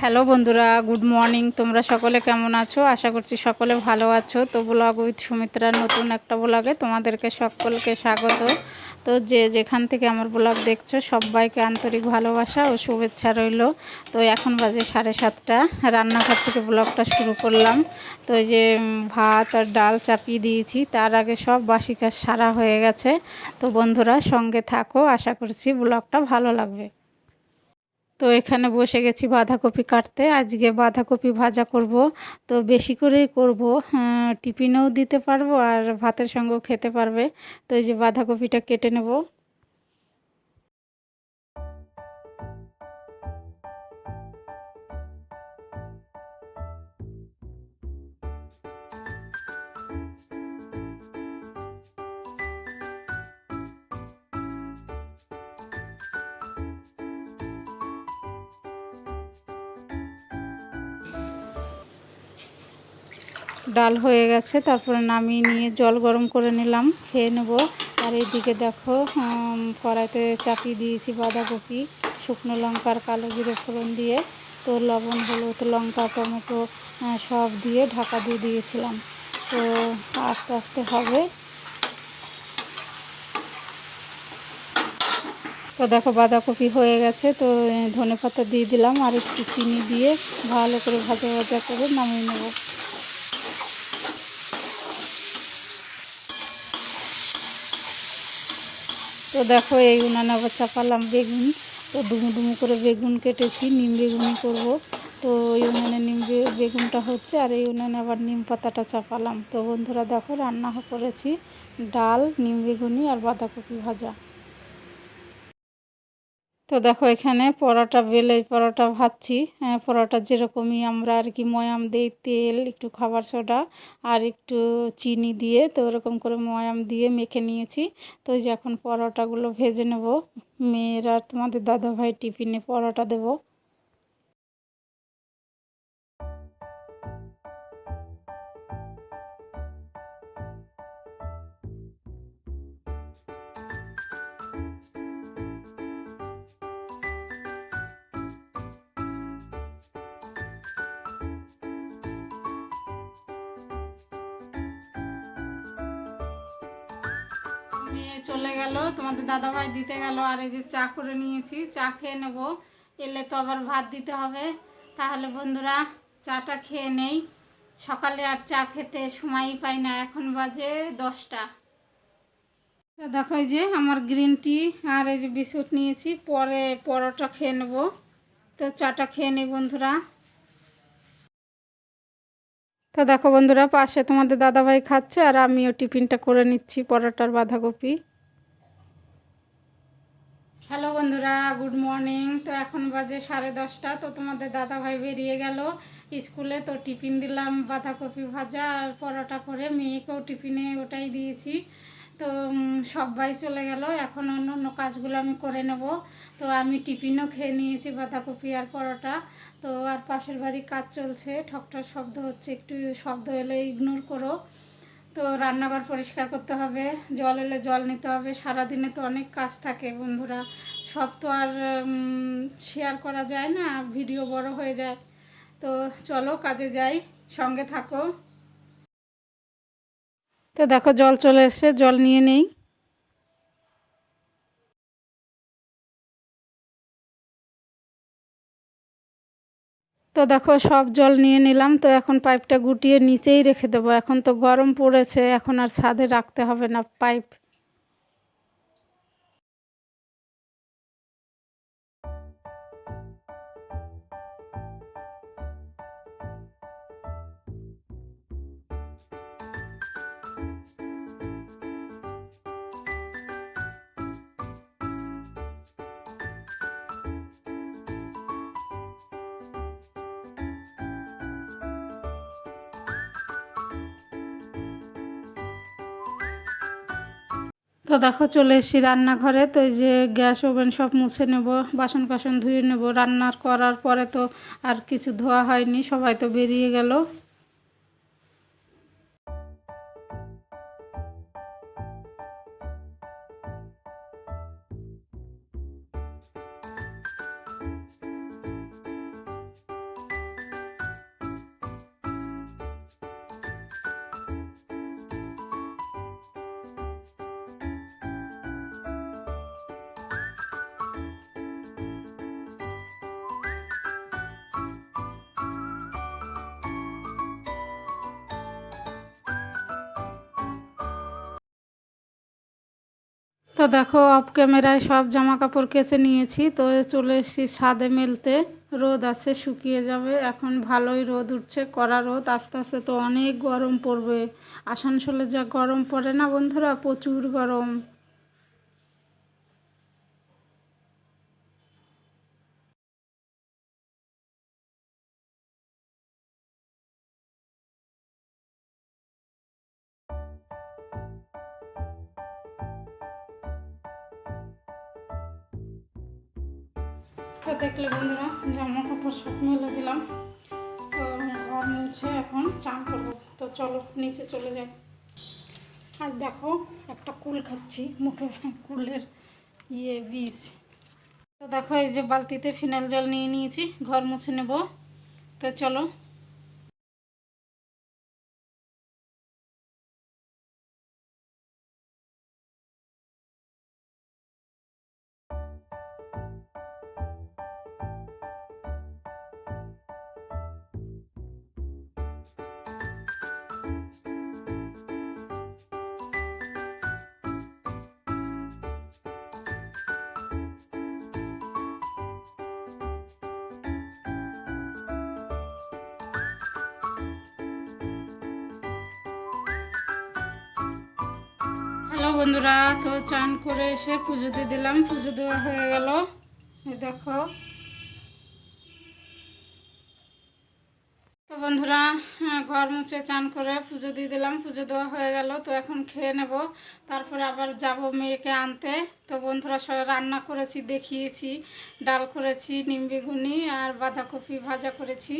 Hello বন্ধুরা, good morning. তোমরা সকলে কেমন আছো? আশা করছি সকলে ভালো আছো। তো ব্লগ উইথ সুমিত্রার নতুন একটা ব্লগে তোমাদেরকে সকলকে স্বাগত। তো যে যেখান থেকে আমার ব্লগ দেখছ, সবাইকে আন্তরিক ভালোবাসা ও শুভেচ্ছা রইল। তো এখন বাজে সাড়ে সাতটা। রান্নাঘর থেকে ব্লগটা শুরু করলাম। তো যে ভাত আর ডাল চাপিয়ে দিয়েছি। তার আগে সব বাসি কাজ সারা হয়ে গেছে। তো বন্ধুরা সঙ্গে থাকো। আশা করছি ব্লগটা ভালো লাগবে। তো এখানে বসে গেছি বাঁধাকপি কাটতে। আজকে বাঁধাকপি ভাজা করব। তো বেশি করেই করব। হ্যাঁ, টিফিনেও দিতে পারব আর ভাতের সঙ্গেও খেতে পারবে। তো এই যে বাঁধাকপিটা কেটে নেব। ডাল হয়ে গেছে, তারপরে নামিয়ে নিয়ে জল গরম করে নিলাম, খেয়ে নেব। আর এইদিকে দেখো কড়াইতে চাপিয়ে দিয়েছি বাঁধাকপি, শুকনো লঙ্কার কালো জিরে ফোড়ন দিয়ে। তো লবণ, হলুদ, লঙ্কা, টমেটো সব দিয়ে ঢাকা দিয়ে দিয়েছিলাম। তো আস্তে আস্তে হবে। তো দেখো বাঁধাকপি হয়ে গেছে, তো ধনে পাতা দিয়ে দিলাম আর একটু চিনি দিয়ে ভালো করে ভাজা ভাজা করে নামিয়ে নেব। তো দেখো এই উনানে আবার চাপালাম বেগুন। তো ডুমু ডুমু করে বেগুন কেটেছি, নিম বেগুনি করব। তো এই উনানে নিম বেগুনটা হচ্ছে আর এই উনানে আবার নিম পাতাটা চাপালাম। তো বন্ধুরা দেখো রান্না করেছি, ডাল, নিম বেগুনি আর বাঁধাকপি ভাজা। তো দেখো এখানে পরোটা বেলে পরোটা ভাজছি। হ্যাঁ, পরোটা যেরকমই আমরা আর কি ময়াম দিই তেল একটু খাবার সোডা আর একটু চিনি দিয়ে তো ওরকম করে ময়াম দিয়ে মেখে নিয়েছি। তো যখন এখন পরোটাগুলো ভেজে নেব। মেয়েরা তোমাদের দাদাভাই টিফিনে পরোটা দেবো। মেয়ে চলে গেল। তোমাদের দাদাভাই দিতে গেল, আর এই যে চা করে নিয়েছি, চা খেয়ে নেব। এলে তো আবার ভাত দিতে হবে। তাহলে বন্ধুরা, চাটা খেয়ে নেই। সকালে আর চা খেতে সময়ই পাই না, এখন বাজে দশটা। দেখো যে আমার গ্রিন টি আর এই যে বিস্কুট নিয়েছি, পরে পরোটা খেয়ে নেব। তো চাটা খেয়ে নেই বন্ধুরা। তো দেখো বন্ধুরা, পাশে তোমাদের দাদাভাই খাচ্ছে আর আমিও টিফিনটা করে নিচ্ছি পরোটার বাঁধাকপি। হ্যালো বন্ধুরা, গুড মর্নিং। তো এখন বাজে সাড়ে দশটা, তো তোমাদের দাদাভাই বেরিয়ে গেল স্কুলে। তো টিফিন দিলাম বাঁধাকপি ভাজা আর পরোটা করে মেয়েকেও টিফিনে ওটাই দিয়েছি। তো সবাই চলে গেল। এখন অন্য অন্য কাজগুলো আমি করে নেব। তো আমি টিফিনও খেয়ে নিয়েছি বাঁধাকপি আর পরোটা। তো আর পাশের বাড়ি কাজ চলছে। ঠকঠক শব্দ হচ্ছে, একটু শব্দ এলে ইগনোর করো। তো রান্নাঘর পরিষ্কার করতে হবে, জল এলে জল নিতে হবে। সারাদিনে তো অনেক কাজ থাকে বন্ধুরা। সব তো আর শেয়ার করা যায় না, ভিডিও বড় হয়ে যায়। তো চলো কাজে যাই, সঙ্গে থাকো। তো দেখো জল চলে এসছে, জল নিয়ে নেই। তো দেখো সব জল নিয়ে নিলাম, তো এখন পাইপটা গুটিয়ে নিচেই রেখে দেবো। এখন তো গরম পড়েছে, এখন আর ছাদে রাখতে হবে না পাইপ। তো দেখো চলে এসেছি রান্নাঘরে। তো এই যে গ্যাস ওভেন সব মুছে নেব বাসন কাসন ধুয়ে নেব। রান্নার করার পরে তো আর কিছু ধোয়া হয়নি, সবাই তো বেরিয়ে গেল। তো দেখো অফ ক্যামেরায় সব জামা কাপড় কেচে নিয়েছি। তো চলে এসেছি ছাদে মেলতে। রোদ আছে, শুকিয়ে যাবে। এখন ভালোই রোদ উঠছে, কড়া রোদ। আস্তে আস্তে তো অনেক গরম পড়বে। আসানসোলে যা গরম পড়ে না বন্ধুরা? প্রচুর গরম। তো দেখলে বন্ধুরা জামা কাপড় সব মেলে দিলাম। তো ঘর মুছে এখন চান করব। তো চলো, নিচে চলে যাই। আর দেখো, একটা কুল খাচ্ছি মুখে কুলের ইয়ে বীজ। তো দেখো, এই যে বালতিতে ফিনাইল জল নিয়ে নিয়েছি, ঘর মুছে নেব। তো চলো হ্যালো বন্ধুরা, তো চান করে এসে পুজো দিয়ে দিলাম। পুজো দেওয়া হয়ে গেল। দেখো। তো বন্ধুরা, ঘর মুছে চান করে পুজো দিয়ে দিলাম। পুজো দেওয়া হয়ে গেল, তো এখন খেয়ে নেব। তারপরে আবার যাব মেয়েকে আনতে। তো বন্ধুরা সব রান্না করেছি, দেখিয়েছি। ডাল করেছি, নিম বেগুনি আর বাঁধাকপি ভাজা করেছি।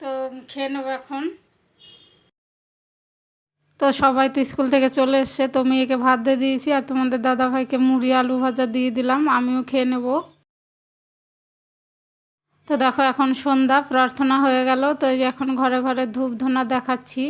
তো খেয়ে নেব এখন। তো সবাই তো স্কুল থেকে চলে এসছে, তো মেয়েকে ভাত দিয়ে দিয়েছি আর তোমাদের দাদা ভাইকে মুড়ি, আলু ভাজা দিয়ে দিলাম, আমিও খেয়ে নেব। তো দেখো এখন সন্ধ্যা, প্রার্থনা হয়ে গেল, তো এখন ঘরে ঘরে ধূপ ধূনা দেখাচ্ছি।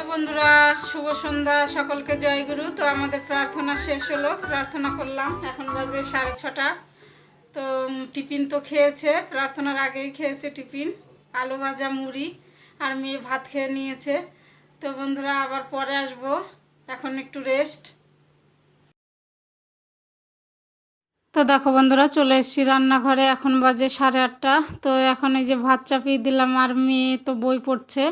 হ্যালো বন্ধুরা, শুভ সন্ধ্যা, সকলকে জয়গুরু তো আমাদের প্রার্থনা শেষ হলো, প্রার্থনা করলাম। এখন বাজে সাড়ে ছটা। তো টিফিন তো খেয়েছে, প্রার্থনার আগেই খেয়েছে টিফিন, আলু ভাজা, মুড়ি, আর মেয়ে ভাত খেয়ে নিয়েছে। তো বন্ধুরা, আবার পরে আসব। এখন একটু রেস্ট। তো দেখো বন্ধুরা, চলে এসেছি রান্নাঘরে। এখন বাজে সাড়ে আটটা। তো এখন এই যে ভাত চাপিয়ে দিলাম, আর মেয়ে তো বই পড়ছে।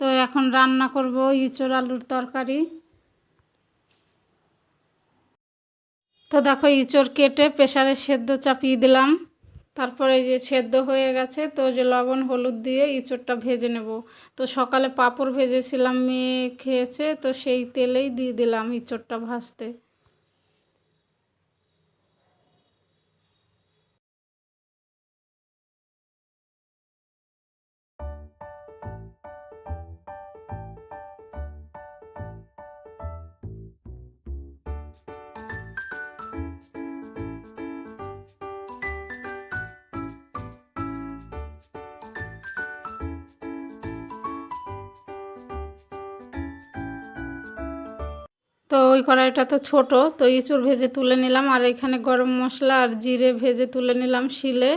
তো এখন রান্না করব ইঁচড় আলুর তরকারি। তো দেখো ইঁচড় কেটে প্রেশারে সেদ্ধ চাপিয়ে দিলাম। তারপরে যে সেদ্ধ হয়ে গেছে, তো যে লবণ হলুদ দিয়ে ইঁচড়টা ভেজে নেব। তো সকালে পাঁপড় ভেজেছিলাম, মেয়ে খেয়েছে, তো সেই তেলেই দিয়ে দিলাম ইঁচড়টা ভাজতে। তো ওই কড়াইটা তো ছোট, তো ইঁচুর ভেজে তুলে নিলাম। আর এখানে গরম মশলা আর জিরে ভেজে তুলে নিলাম শিলে।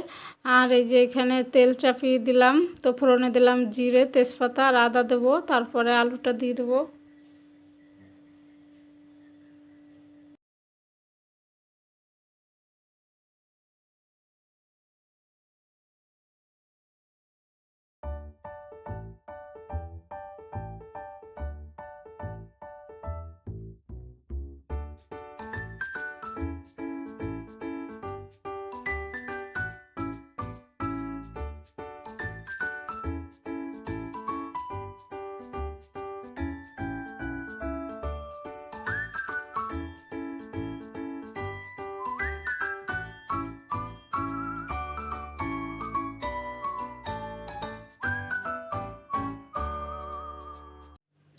আর এই যে এখানে তেল চাপিয়ে দিলাম, তো ফোড়নে দিলাম জিরে, তেজপাতা আর আদা দেবো। তারপরে আলুটা দিয়ে দেবো।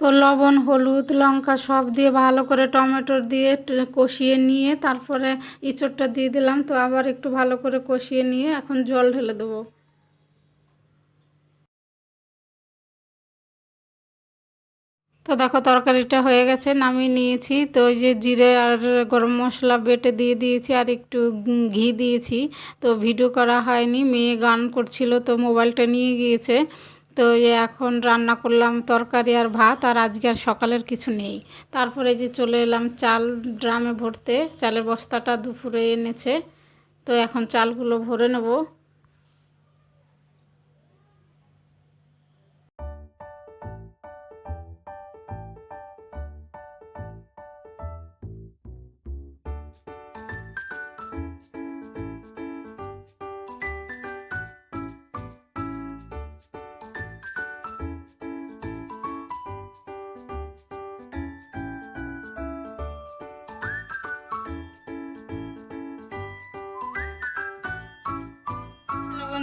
তো লবণ, হলুদ, লঙ্কা সব দিয়ে ভালো করে টমেটো দিয়ে কষিয়ে নিয়ে তারপরে ইঁচড়টা দিয়ে দিলাম। তো আবার একটু ভালো করে কষিয়ে নিয়ে এখন জল ঢেলে দেবো। তো দেখো তরকারিটা হয়ে গেছে, নামিয়ে নিয়েছি। তো ওই যে জিরে আর গরম মশলা বেটে দিয়ে দিয়েছি আর একটু ঘি দিয়েছি। তো ভিডিও করা হয়নি, মেয়ে গান করছিল তো মোবাইলটা নিয়ে গিয়েছে। তো এখন রান্না করলাম তরকারি আর ভাত, আর আজকে আর সকালের কিছু নেই। তারপরে যে চলে এলাম চাল ড্রামে ভরতে। চালের বস্তাটা দুপুরে এনেছে। তো এখন চালগুলো ভরে নেব।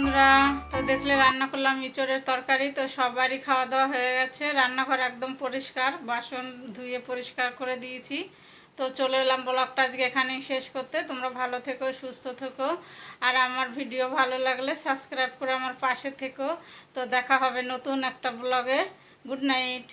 বন্ধুরা, তো দেখলে রান্না করলাম ইঁচড়ের তরকারি, তো সবারই খাওয়া দাওয়া হয়ে গেছে। রান্নাঘর একদম পরিষ্কার, বাসন ধুয়ে পরিষ্কার করে দিয়েছি। তো চলে এলাম ব্লগটা আজকে এখানেই শেষ করতে। তোমরা ভালো থেকো, সুস্থ থেকো। আর আমার ভিডিও ভালো লাগলে সাবস্ক্রাইব করে আমার পাশে থেকো। তো দেখা হবে নতুন একটা ব্লগে। Good night.